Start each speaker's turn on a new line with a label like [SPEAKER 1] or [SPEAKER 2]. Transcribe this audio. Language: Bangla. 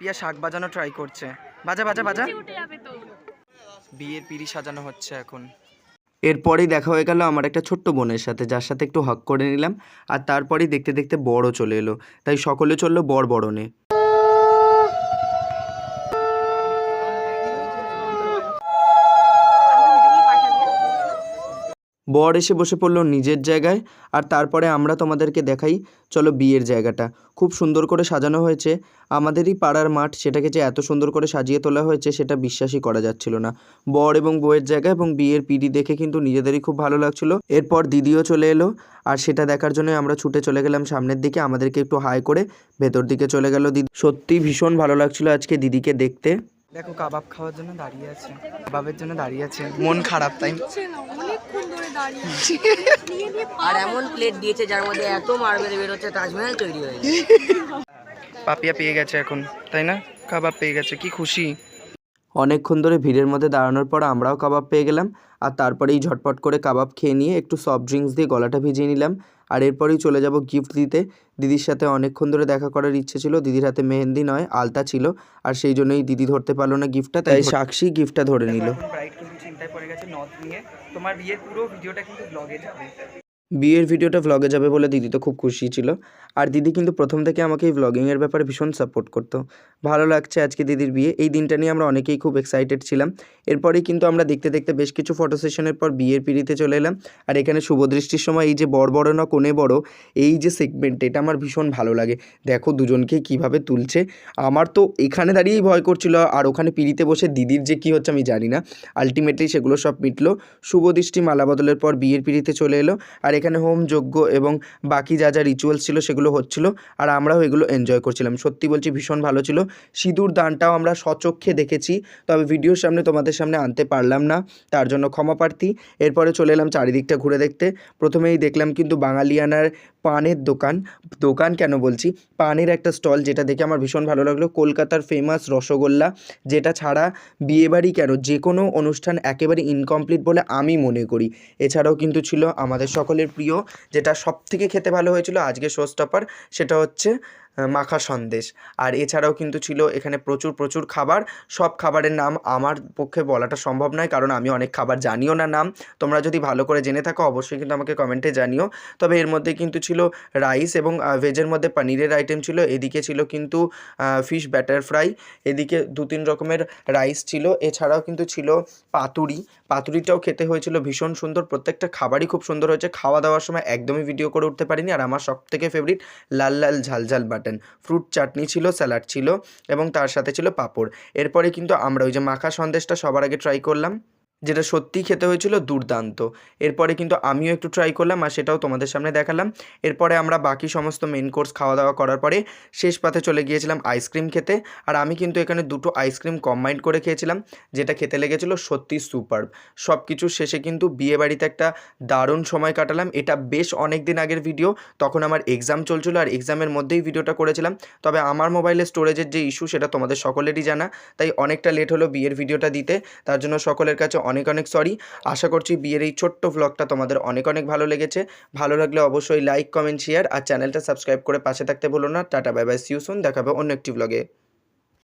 [SPEAKER 1] পাপিয়া শাক বাজানো ট্রাই করছে বাজা বাজা বাজা বিয়ের পিড়ি সাজানো হচ্ছে এখন এরপরেই দেখা হয়ে গেল আমার একটা ছোট্ট বোনের সাথে যার সাথে একটু হক করে নিলাম আর তারপরেই দেখতে দেখতে বড় চলে এলো তাই সকলে চললো বড় বড়নে বর এসে বসে পড়লো নিজের জায়গায় আর তারপরে আমরা তোমাদেরকে দেখাই চলো বিয়ের জায়গাটা খুব সুন্দর করে সাজানো হয়েছে আমাদেরই পাড়ার মাঠ সেটাকে যে এত সুন্দর করে সাজিয়ে তোলা হয়েছে সেটা বিশ্বাসই করা যাচ্ছিল না বর এবং বউয়ের জায়গা এবং বিয়ের পিড়ি দেখে কিন্তু নিজেদেরই খুব ভালো লাগছিল এরপর দিদিও চলে এলো আর সেটা দেখার জন্য আমরা ছুটে চলে গেলাম সামনের দিকে আমাদেরকে একটু হাই করে ভেতর দিকে চলে গেল দিদি সত্যি ভীষণ ভালো লাগছিলো আজকে দিদিকে দেখতে
[SPEAKER 2] দেখো কাবাব খাওয়ার জন্য দাঁড়িয়ে আছে কাবাবের জন্য দাঁড়িয়ে আছে
[SPEAKER 1] মন খারাপ তাই
[SPEAKER 3] আর এমন প্লেট দিয়েছে যার মধ্যে এত মার্বেল বেরোচ্ছে তাজমহল তৈরি হয়েছে
[SPEAKER 1] পাপিয়া পেয়ে গেছে এখন তাই না কাবাব পেয়ে গেছে কি খুশি অনেকক্ষণ ধরে ভিড়ের মধ্যে দাঁড়ানোর পর আমরাও কাবাব পেয়ে গেলাম আর তারপরেই ঝটপট করে কাবাব খেয়ে নিয়ে একটু সফট ড্রিঙ্কস দিয়ে গলাটা ভিজিয়ে নিলাম আর এরপরেই চলে যাব গিফট দিতে দিদির সাথে অনেকক্ষণ ধরে দেখা করার ইচ্ছে ছিল দিদির হাতে মেহেন্দি নয় আলতা ছিল আর সেই জন্যই দিদি ধরতে পারলো না গিফটটা তাই সাক্ষী গিফটটা ধরে নিল চিন্তায় পড়ে গেছে নিয়ে তোমার বিয়ের পুরো ভিডিওটা কিন্তু ব্লগে যাবে বিয়ের ভিডিওটা ভ্লগে যাবে বলে দিদি তো খুব খুশি ছিল আর দিদি কিন্তু প্রথম থেকে আমাকে এই ভ্লগিংয়ের ব্যাপারে ভীষণ সাপোর্ট করতো ভালো লাগছে আজকে দিদির বিয়ে এই দিনটা নিয়ে আমরা অনেকেই খুব এক্সাইটেড ছিলাম এরপরেই কিন্তু আমরা দেখতে দেখতে বেশ কিছু ফটো সেশনের পর বিয়ের পিড়িতে চলে এলাম আর এখানে শুভদৃষ্টির সময় এই যে বড় বড় না কোণে বড় এই যে সেগমেন্ট এটা আমার ভীষণ ভালো লাগে দেখো দুজনকে কিভাবে তুলছে আমার তো এখানে দাঁড়িয়েই ভয় করছিল আর ওখানে পিড়িতে বসে দিদির যে কি হচ্ছে আমি জানি না আলটিমেটলি সেগুলো সব মিটলো শুভদৃষ্টি মালা বদলের পর বিয়ের পিড়িতে চলে এলো আর এখানে হোম যজ্ঞ এবং বাকি যা যা রিচুয়ালস ছিল সেগুলো হচ্ছিল আর আমরাও এগুলো এনজয় করছিলাম সত্যি বলছি ভীষণ ভালো ছিল সিঁদুর দানটাও আমরা সচক্ষে দেখেছি তবে ভিডিওর সামনে তোমাদের সামনে আনতে পারলাম না তার জন্য ক্ষমা প্রার্থী এরপরে চলে এলাম চারিদিকটা ঘুরে দেখতে প্রথমেই দেখলাম কিন্তু বাঙালিয়ানার পানের দোকান দোকান কেন বলছি পানের একটা স্টল যেটা দেখে আমার ভীষণ ভালো লাগলো কলকাতার ফেমাস রসগোল্লা যেটা ছাড়া বিয়েবাড়ি কেন যে কোনো অনুষ্ঠান একেবারে ইনকমপ্লিট বলে আমি মনে করি এছাড়াও কিন্তু ছিল আমাদের সকলের প্রিয় যেটা সবথেকে খেতে ভালো হয়েছিল আজকে শোস্টপার সেটা হচ্ছে মাখা সন্দেশ আর এছাড়াও কিন্তু ছিল এখানে প্রচুর প্রচুর খাবার সব খাবারের নাম আমার পক্ষে বলাটা সম্ভব নয় কারণ আমি অনেক খাবার জানিও না নাম তোমরা যদি ভালো করে জেনে থাকো অবশ্যই কিন্তু আমাকে কমেন্টে জানিও তবে এর মধ্যে কিন্তু ছিল রাইস এবং ভেজের মধ্যে পানিরের আইটেম ছিল এদিকে ছিল কিন্তু ফিশ ব্যাটার ফ্রাই এদিকে দু তিন রকমের রাইস ছিল এছাড়াও কিন্তু ছিল পাতুরি পাতুরিটাও খেতে হয়েছিল ভীষণ সুন্দর প্রত্যেকটা খাবারই খুব সুন্দর হয়েছে খাওয়া দাওয়ার সময় একদমই ভিডিও করে উঠতে পারিনি আর আমার সব থেকে ফেভারিট লাল লাল ঝাল ঝাল বাটি মাটন ফ্রুট চাটনি ছিল স্যালাড ছিল এবং তার সাথে ছিল পাঁপড় এরপরে কিন্তু আমরা ওই যে মাখা সন্দেশটা সবার আগে ট্রাই করলাম যেটা সত্যিই খেতে হয়েছিল দুর্দান্ত এরপরে কিন্তু আমিও একটু ট্রাই করলাম আর সেটাও তোমাদের সামনে দেখালাম এরপরে আমরা বাকি সমস্ত মেন কোর্স খাওয়া দাওয়া করার পরে শেষ পাতে চলে গিয়েছিলাম আইসক্রিম খেতে আর আমি কিন্তু এখানে দুটো আইসক্রিম কম্বাইন্ড করে খেয়েছিলাম যেটা খেতে লেগেছিল সত্যি সুপার সব কিছু শেষে কিন্তু বিয়েবাড়িতে একটা দারুণ সময় কাটালাম এটা বেশ অনেক দিন আগের ভিডিও তখন আমার এক্সাম চলছিল আর এক্সামের মধ্যেই ভিডিওটা করেছিলাম তবে আমার মোবাইলে স্টোরেজের যে ইস্যু সেটা তোমাদের সকলেরই জানা তাই অনেকটা লেট হলো বিয়ের ভিডিওটা দিতে তার জন্য সকলের কাছে অনেক অনেক সরি আশা করছি বিয়ের এই ছোট্ট ব্লগটা তোমাদের অনেক অনেক ভালো লেগেছে ভালো লাগলে অবশ্যই লাইক কমেন্ট শেয়ার আর চ্যানেলটা সাবস্ক্রাইব করে পাশে থাকতে ভুলো না টাটা বাই বাই সিউসুন দেখাবে অন্য একটি ভ্লগে